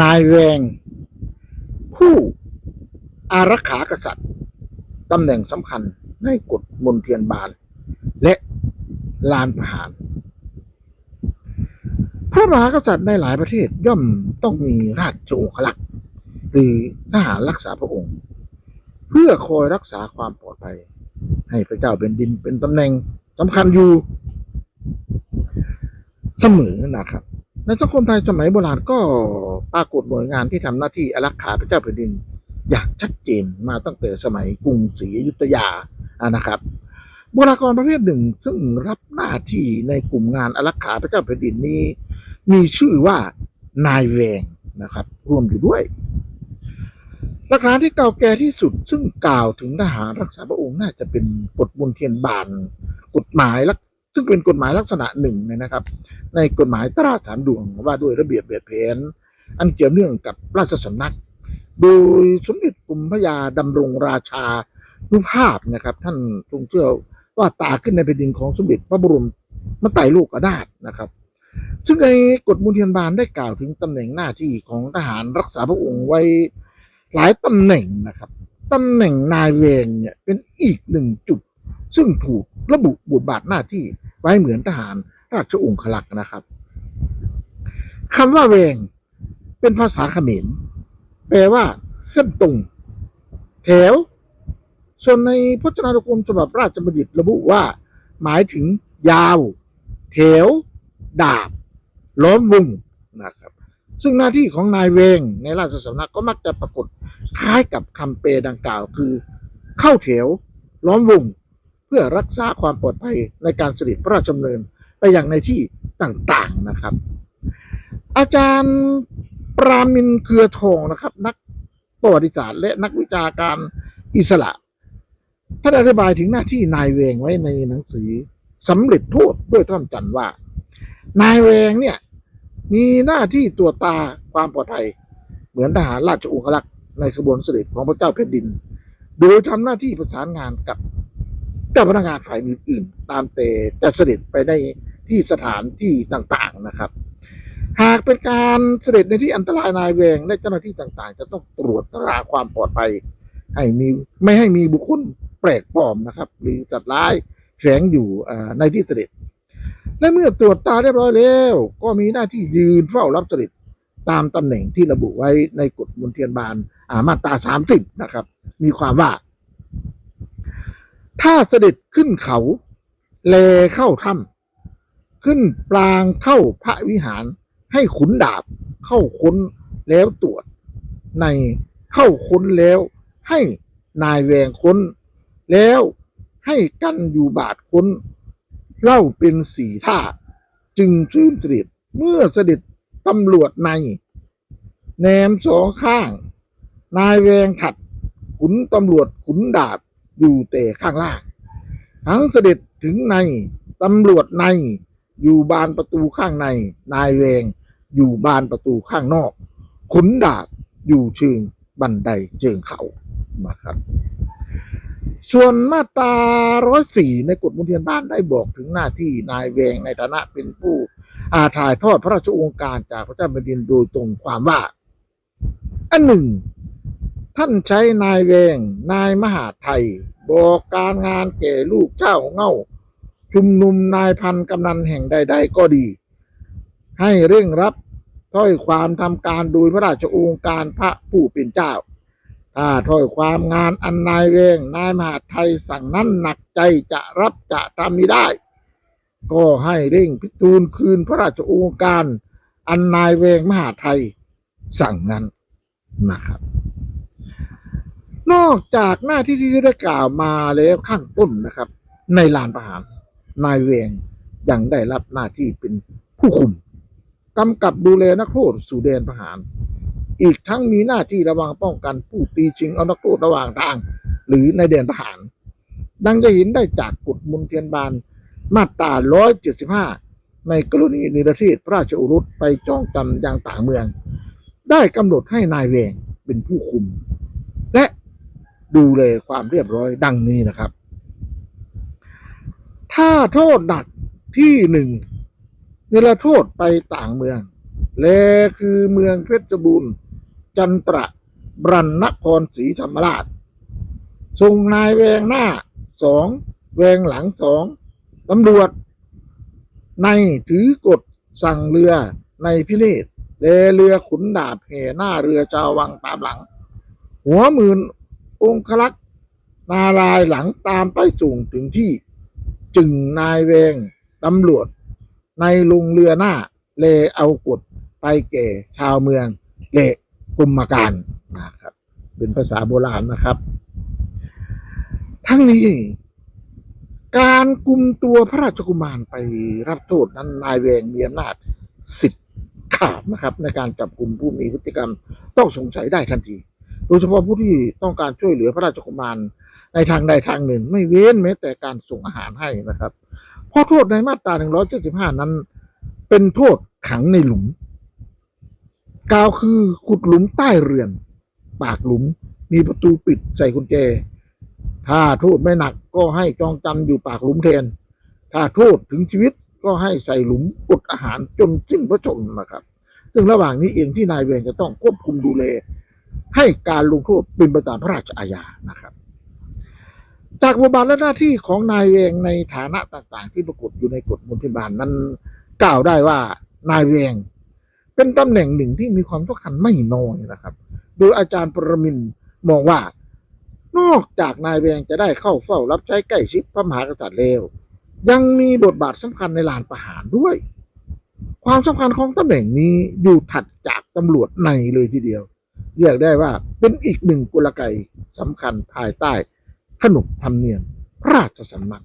นายแวง ผู้อารักขากษัตริย์ตำแหน่งสำคัญในกฎมนเทียนบานและลานประหาร พระมหากษัตริย์ในหลายประเทศย่อมต้องมีราชโองคลักษ์หรือทหารรักษาพระองค์ เพื่อคอยรักษาความปลอดภัย ให้พระเจ้าเป็นดินเป็นตำแหน่งสำคัญอยู่ เสมอนะครับ ในสังคมไทยสมัยโบราณก็ปรากฏหน่วยงานที่ทำหน้าที่อารักขาพระเจ้าแผ่นดิน อย่างชัดเจนมาตั้งแต่สมัยกรุงศรีอยุธยาะนะครับบุคลากรประเภทหนึ่งซึ่งรับหน้าที่ในกลุ่มงานอารักขาพระเจ้าแผ่นดินนี้ มีชื่อว่านายแวงนะครับรวมอยู่ด้วยหลักฐานที่เก่าแก่ที่สุดซึ่งกล่าวถึงทหารรักษาพระองค์น่าจะเป็นกฎมนเทียนบาน กฎหมายลัก ซึ่งเป็นกฎหมายลักษณะหนึ่งนะครับ ในกฎหมายตราสามดวงว่าด้วยระเบียบแบบแผน อันเกี่ยวเนื่องกับราชสำนัก โดยสมเด็จกรมพระยาดำรงราชานุภาพนะครับ ท่านทรงเชื่อว่าตาขึ้นในแผ่นดินของสมเด็จพระบรมมาไต่ลูกอนาถนะครับ ซึ่งในกฎมูลเทียนบานได้กล่าวถึงตำแหน่งหน้าที่ของทหารรักษาพระองค์ไว้หลายตำแหน่งนะครับตำแหน่งนายเวรเนี่ยเป็นอีกหนึ่งจุด ซึ่งถูกระบุบทบาทหน้าที่ไว้เหมือนทหารราชองคลักษ์นะครับคำว่าเวงเป็นภาษาเขมรแปลว่า เส้นตรง แถว ส่วนในพจนานุกรมฉบับราชบัณฑิตระบุว่า หมายถึง ยาว แถว ดาบ ล้อมวงนะครับ ซึ่งหน้าที่ของนายเวงในราชสำนักก็มักจะปรากฏคล้ายกับคำเปรดังกล่าวคือ เข้าแถว ล้อมวง เพื่อรักษาความปลอดภัยในการเสด็จพระราชดำเนินไปอย่างในที่ต่างๆนะครับ อาจารย์ปรามินเครือทองนะครับ นักประวัติศาสตร์และนักวิชาการอิสระท่านอธิบายถึงหน้าที่นายเวงไว้ในหนังสือสำเร็จโทษด้วยท่อนจันว่า นายเวงเนี่ยมีหน้าที่ตรวตาความปลอดภัย เหมือนทหารราชองครักษ์ในขบวนเสด็จของพระเจ้าแผ่นดิน โดยทำหน้าที่ประสานงานกับ จ้าพนักงานฝ่ายอื่นๆ ตามแต่จะเสด็จไปในที่สถานที่ต่างๆนะครับ หากเป็นการเสด็จในที่อันตรายนายแวงและเจ้าหน้าที่ต่างๆ จะต้องตรวจตราความปลอดภัย ให้มีไม่ให้มีบุคคลแปลกปลอมนะครับ หรือสัตว์ร้ายแฝงอยู่ในที่เสด็จ และเมื่อตรวจตาเรียบร้อยแล้ว ก็มีหน้าที่ยืนเฝ้ารับเสด็จตามตำแหน่งที่ระบุไว้ในกฎมนเทียนบานอ่ามาตราสามสิบนะครับ มีความว่า ถ้าเสด็จขึ้นเขา แลเข้าถ้ำขึ้นปรางเข้าพระวิหาร ให้ขุนดาบเข้าค้นแล้วตรวจ ในเข้าค้นแล้วให้นายแวงค้น แล้วให้กั้นอยู่บาทค้น เล่าเป็นสีท่า จึงชื่นเสด็จเมื่อเสด็จตำรวจในแนมสองข้าง นายแวงขัด ขุนตำรวจขุนดาบ อยู่แต่ข้างล่างทั้งเสด็จถึงในตำรวจในอยู่บานประตูข้างใน นายแวง อยู่บานประตูข้างนอกขุนดาบอยู่เชิงบันไดเชิงเขานะครับ ส่วนมาตราร้อยสี่ในกฎมนเทียนบ้านได้บอกถึงหน้าที่นายแวงในฐานะเป็นผู้อาถ่ายทอดพระราชองค์การจากพระเจ้าแผ่นดินโดยตรงความว่า อันหนึ่ง ท่านใช้นายแวง นายมหาไทย บอกการงานแก่ลูกเจ้าเง่า ชุมนุมนายพันกำนันแห่งใด ๆ ก็ดี ให้เร่งรับถ้อยความทำการโดยพระราชโองการพระผู้เป็นเจ้าถ้าถ้อยความงานอันนายเวง นายมหาไทยสั่งนั้นหนักใจจะรับจะทำไม่ได้ ก็ให้เร่งพิจูลคืนพระราชโองการ อันนายเวงมหาไทยสั่งนั้นนะครับ นอกจากหน้าที่ที่ได้กล่าวมาแล้วข้างต้นนะครับ ในลานประหารนายเวงยังได้รับหน้าที่เป็นผู้คุมกำกับดูแลนักโทษสู่แดนประหาร อีกทั้งมีหน้าที่ระวังป้องกันผู้ตีชิงเอานักโทษระหว่างทาง หรือในแดนประหาร ดังจะเห็นได้จากกฎมนเทียนบานมาตรา 175 ในกรณีนิรเทศพระราชโอรสไปจ้องจำยังต่างเมือง ได้กำหนดให้นายแวงเป็นผู้คุม ดูแลความเรียบร้อยดังนี้นะครับ ถ้าโทษหนักที่หนึ่งเนรโทษไปต่างเมืองเลคือเมืองเพชรบูรณ์ จันตระบรันนครศรีธรรมราชทรงนายแวงหน้าสองแวงหลังสองตำรวจ ในถือกฎสั่งเรือในพิเรศเลเรือขุนดาบแห่หน้าเรือจาวังตามหลัง หัวมื่น องคลักษ์นารายหลังตามไปส่งถึงที่ จึงนายแวงตำรวจ ในลุงเรือหน้า เลเอากฎไปแก่ชาวเมือง เลกุมมาการนะครับ เป็นภาษาโบราณนะครับ ทั้งนี้ การกุมตัวพระราชกุมารไปรับโทษนั้นนายแวงมีอำนาจสิทธิ์ขาดนะครับ ในการจับกลุ่มผู้มีพฤติกรรมต้องสงสัยได้ทันที โดยเฉพาะผู้ที่ต้องการช่วยเหลือพระราชกุมารในทางใดทางหนึ่ง ไม่เว้นแม้แต่การส่งอาหารให้นะครับเพราะโทษในมาตรา 175 นั้น เป็นโทษขังในหลุม กาวคือขุดหลุมใต้เรือน ปากหลุมมีประตูปิดใส่กุญแจ ถ้าโทษไม่หนักก็ให้จองจำอยู่ปากหลุมแทน ถ้าโทษถึงชีวิตก็ให้ใส่หลุมอดอาหารจนสิ้นพระชนม์นะครับ ซึ่งระหว่างนี้เองที่นายเวรจะต้องควบคุมดูแล ให้การลงโทษเป็นไปตามพระราชอาญานะครับ จากบทบาทและหน้าที่ของนายเวงในฐานะต่างๆ ที่ปรากฏอยู่ในกฎมนทิบาลนั้นกล่าวได้ว่านายเวงเป็นตำแหน่งหนึ่งที่มีความสำคัญไม่น้อยนะครับ โดยอาจารย์ปรมินมองว่านอกจากนายเวงจะได้เข้าเฝ้ารับใช้ใกล้ชิดพระมหากษัตริย์เลวยังมีบทบาทสำคัญในลานประหารด้วย ความสำคัญของตำแหน่งนี้อยู่ถัดจากตำรวจในเลยทีเดียว เรียกได้ว่าเป็นอีกหนึ่งกลไกสำคัญภายใต้ขนบธรรมเนียมพระราชสำนัก